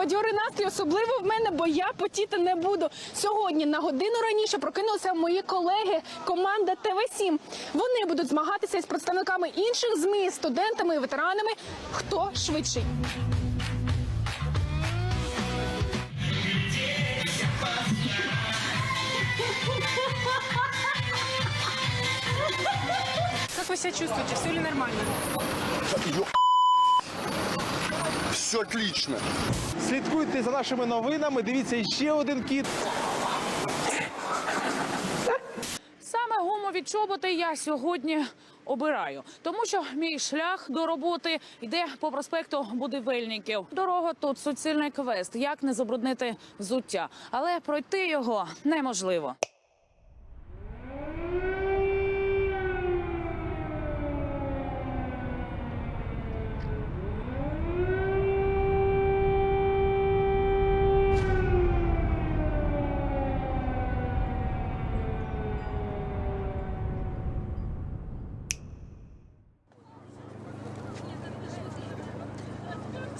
бадьорий настрій, особливо в мене, бо я потіти не буду. Сьогодні на годину раніше прокинулися мої колеги, команда ТВ7. Вони будуть змагатися із представниками інших ЗМІ, студентами і ветеранами. Хто швидший? Как вы себя чувствуете? Все ли нормально? Все отлично. Слідкуйте за нашими новинами. Дивіться ще один кіт. Саме гумові чоботи я сьогодні обираю, тому що мій шлях до роботи йде по проспекту Будівельників. Дорога тут суцільний квест, як не забруднити взуття, але пройти його неможливо.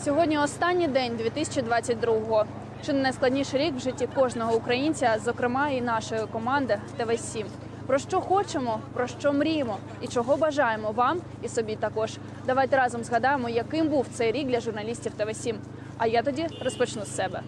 Сьогодні останній день 2022-го. Чи не найскладніший рік в житті кожного українця, зокрема і нашої команди ТВ7. Про що хочемо, про що мріємо і чого бажаємо вам і собі також. Давайте разом згадаємо, яким був цей рік для журналістів ТВ7. А я тоді розпочну з себе.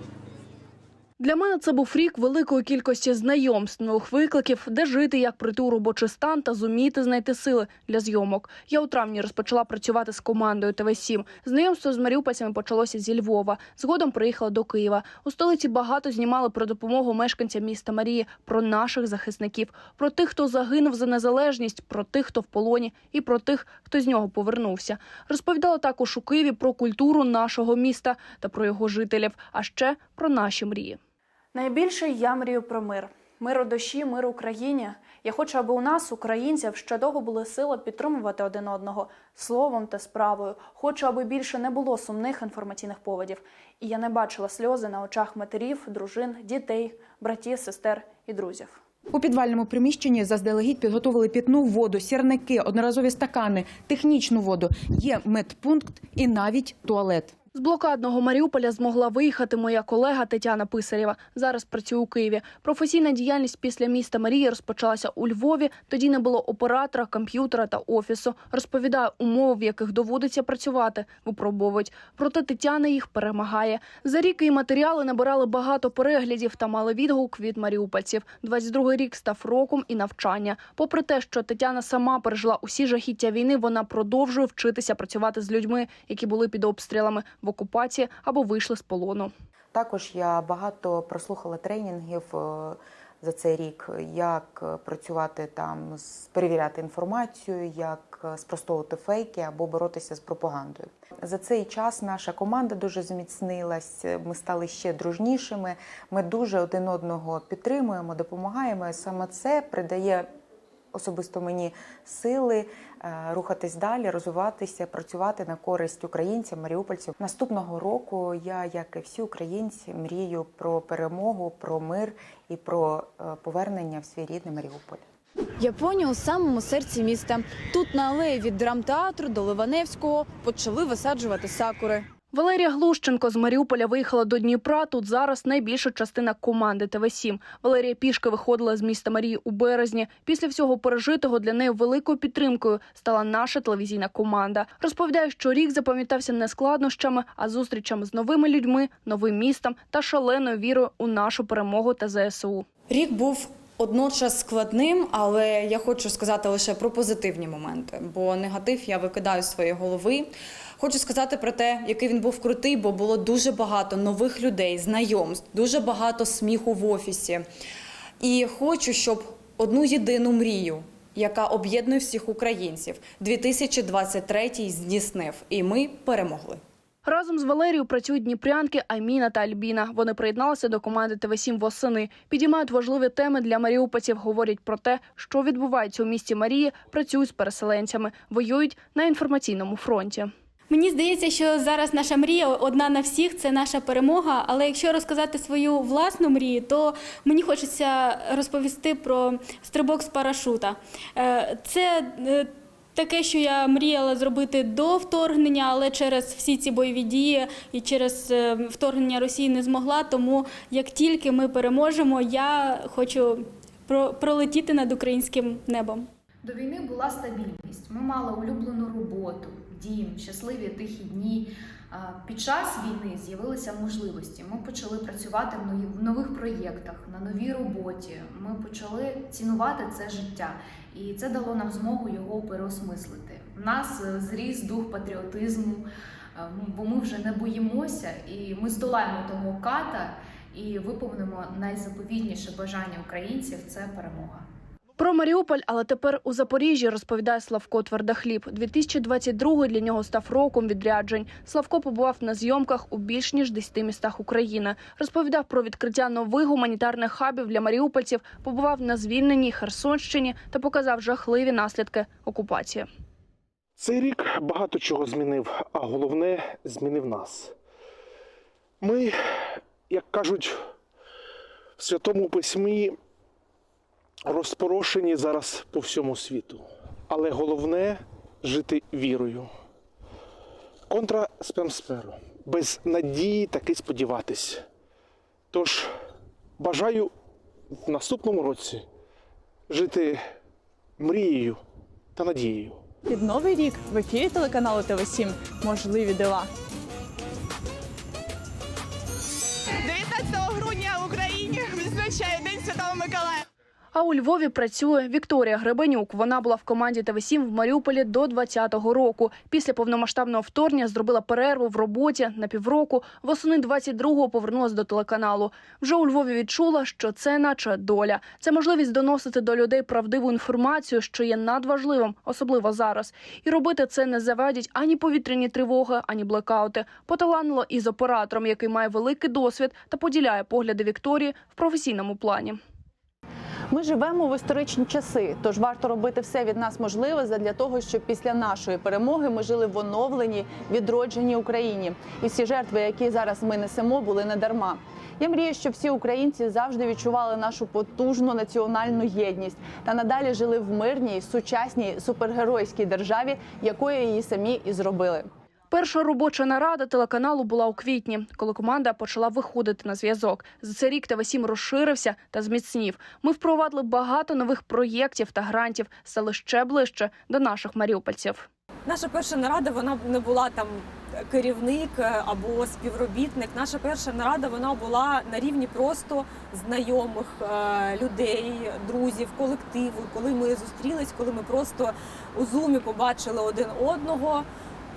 Для мене це був рік великої кількості знайомств, нових викликів, де жити, як прийти у робочий стан та зуміти знайти сили для зйомок. Я у травні розпочала працювати з командою ТВ7. Знайомство з маріупольцями почалося зі Львова. Згодом приїхала до Києва. У столиці багато знімали про допомогу мешканцям міста Марії, про наших захисників, про тих, хто загинув за незалежність, про тих, хто в полоні, і про тих, хто з нього повернувся. Розповідала також у Києві про культуру нашого міста та про його жителів, а ще про наші мрії. Найбільше я мрію про мир. Мир у душі, мир Україні. Я хочу, аби у нас, українців, щодовго були сили підтримувати один одного словом та справою. Хочу, аби більше не було сумних інформаційних поводів. І я не бачила сльози на очах матерів, дружин, дітей, братів, сестер і друзів. У підвальному приміщенні заздалегідь підготовили питну воду, сірники, одноразові стакани, технічну воду. Є медпункт і навіть туалет. З блокадного Маріуполя змогла виїхати моя колега Тетяна Писарєва. Зараз працює у Києві. Професійна діяльність після міста Марії розпочалася у Львові. Тоді не було оператора, комп'ютера та офісу. Розповідає умови, в яких доводиться працювати, випробовують. Проте Тетяна їх перемагає. За рік її матеріали набирали багато переглядів та мали відгук від маріупольців. 22-й рік став роком і навчання. Попри те, що Тетяна сама пережила усі жахіття війни, вона продовжує вчитися працювати з людьми, які були під обстрілами в окупації або вийшли з полону. Також я багато прослухала тренінгів е, за цей рік, як е, працювати там, перевіряти інформацію, як е, спростовувати фейки або боротися з пропагандою. За цей час наша команда дуже зміцнилась. Ми стали ще дружнішими. Ми дуже один одного підтримуємо, допомагаємо. Саме це придає особисто мені сили е, рухатись далі, розвиватися, працювати на користь українцям, маріупольців. Наступного року я, як і всі українці, мрію про перемогу, про мир і про е, повернення в свій рідний Маріуполь. Японія у самому серці міста. Тут на алеї від драмтеатру до Ливаневського почали висаджувати сакури. Валерія Глущенко з Маріуполя виїхала до Дніпра. Тут зараз найбільша частина команди ТВ7. Валерія пішки виходила з міста Марії у березні. Після всього пережитого для неї великою підтримкою стала наша телевізійна команда. Розповідає, що рік запам'ятався не складнощами, а зустрічами з новими людьми, новим містом та шаленою вірою у нашу перемогу та ЗСУ. Рік був одночас складним, але я хочу сказати лише про позитивні моменти, бо негатив я викидаю з своєї голови. Хочу сказати про те, який він був крутий, бо було дуже багато нових людей, знайомств, дуже багато сміху в офісі. І хочу, щоб одну єдину мрію, яка об'єднує всіх українців, 2023 здійснив, і ми перемогли. Разом з Валерією працюють дніпрянки Айміна та Альбіна. Вони приєдналися до команди ТВ7 восени. Підіймають важливі теми для маріупольців, говорять про те, що відбувається у місті Марії, працюють з переселенцями, воюють на інформаційному фронті. Мені здається, що зараз наша мрія одна на всіх це наша перемога. Але якщо розказати свою власну мрію, то мені хочеться розповісти про стрибок з парашута. Е, Це е, таке, що я мріяла зробити до вторгнення, але через всі ці бойові дії і через е, вторгнення Росії не змогла. Тому як тільки ми переможемо, я хочу про- пролетіти над українським небом. До війни була стабільність. Ми мали улюблену роботу, дім, щасливі тихі дні. Під час війни з'явилися можливості. Ми почали працювати в нових проєктах, на новій роботі. Ми почали цінувати це життя, і це дало нам змогу його переосмислити. В нас е, зріс дух патріотизму, бо ми вже не боїмося, і ми здолаємо того ката і виповнимо найзаповітніше бажання українців це перемога. Про Маріуполь, але тепер у Запоріжжі розповідає Славко Твердохліб. 2022 для нього став роком відряджень. Славко побував на зйомках у більш ніж 10 містах України. Розповідав про відкриття нових гуманітарних хабів для маріупольців. Побував на звільненій Херсонщині та показав жахливі наслідки окупації. Цей рік багато чого змінив, а головне змінив нас. Ми, як кажуть в Святому Письмі, розпорошені зараз по всьому світу. Але головне жити вірою. Контра спемсперу. Без надії таки сподіватись. Тож бажаю в наступному році жити мрією та надією. Під новий рік в ефірі телеканалу ТВ 7 можливі дива. 19 грудня в Україні відзначає День Святого Миколая. А у Львові працює Вікторія Гребенюк. Вона була в команді ТВ7 в Маріуполі до 20-го року. Після повномасштабного вторгнення зробила перерву в роботі на півроку. Восени 22-го повернулася до телеканалу. Вже у Львові відчула, що це наче доля. Це можливість доносити до людей правдиву інформацію, що є надважливим, особливо зараз. І робити це не завадять ані повітряні тривоги, ані блекаути. Поталанило і з оператором, який має великий досвід та поділяє погляди Вікторії в професійному плані. Ми живемо в історичні часи, тож варто робити все від нас можливе задля того, щоб після нашої перемоги ми жили в оновленій, відродженій Україні. І всі жертви, які зараз ми несемо, були не дарма. Я мрію, щоб всі українці завжди відчували нашу потужну національну єдність та надалі жили в мирній, сучасній супергеройській державі, якою її самі і зробили. Перша робоча нарада телеканалу була у квітні, коли команда почала виходити на зв'язок. За цей рік ТВ7 розширився та зміцнів. Ми впровадили багато нових проєктів та грантів, стали ще ближче до наших маріупольців. Наша перша нарада вона не була там керівник е, або співробітник. Наша перша нарада вона була на рівні просто знайомих е, людей, друзів, колективу. Коли ми зустрілись, коли ми просто у зумі побачили один одного.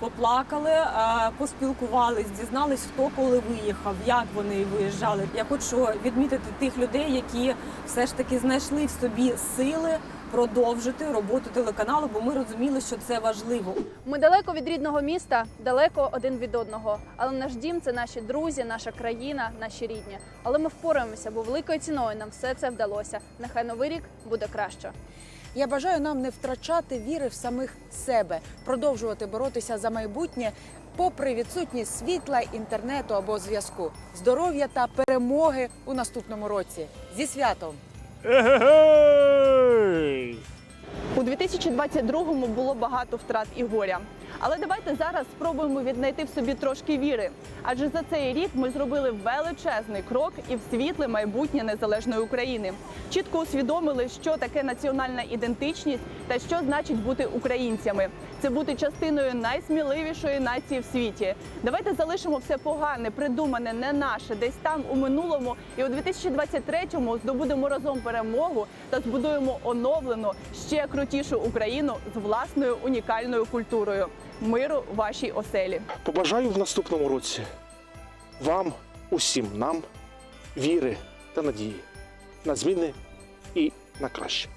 Поплакали, е, поспілкувались, дізнались, хто коли виїхав, як вони виїжджали. Я хочу відмітити тих людей, які все ж таки знайшли в собі сили продовжити роботу телеканалу, бо ми розуміли, що це важливо. Ми далеко від рідного міста, далеко один від одного. Але наш дім це наші друзі, наша країна, наші рідні. Але ми впораємося, бо великою ціною нам все це вдалося. Нехай новий рік буде краще. Я бажаю нам не втрачати віри в самих себе, продовжувати боротися за майбутнє, попри відсутність світла, інтернету або зв'язку, здоров'я та перемоги у наступному році. Зі святом! У 2022-му було багато втрат і горя. Але давайте зараз спробуємо віднайти в собі трошки віри. Адже за цей рік ми зробили величезний крок і в світле майбутнє незалежної України. Чітко усвідомили, що таке національна ідентичність та що значить бути українцями. Це бути частиною найсміливішої нації в світі. Давайте залишимо все погане, придумане, не наше, десь там у минулому, і у 2023-му здобудемо разом перемогу та збудуємо оновлену ще крутішу Україну з власною унікальною культурою. Миру вашій оселі. Побажаю в наступному році вам, усім нам, віри та надії на зміни і на краще.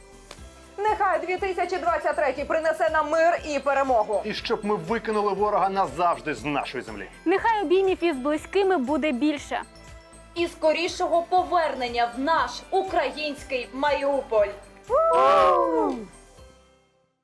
Нехай 2023 принесе нам мир і перемогу. І щоб ми викинули ворога назавжди з нашої землі. Нехай обіймів із близькими буде більше. І скорішого повернення в наш український Маріуполь.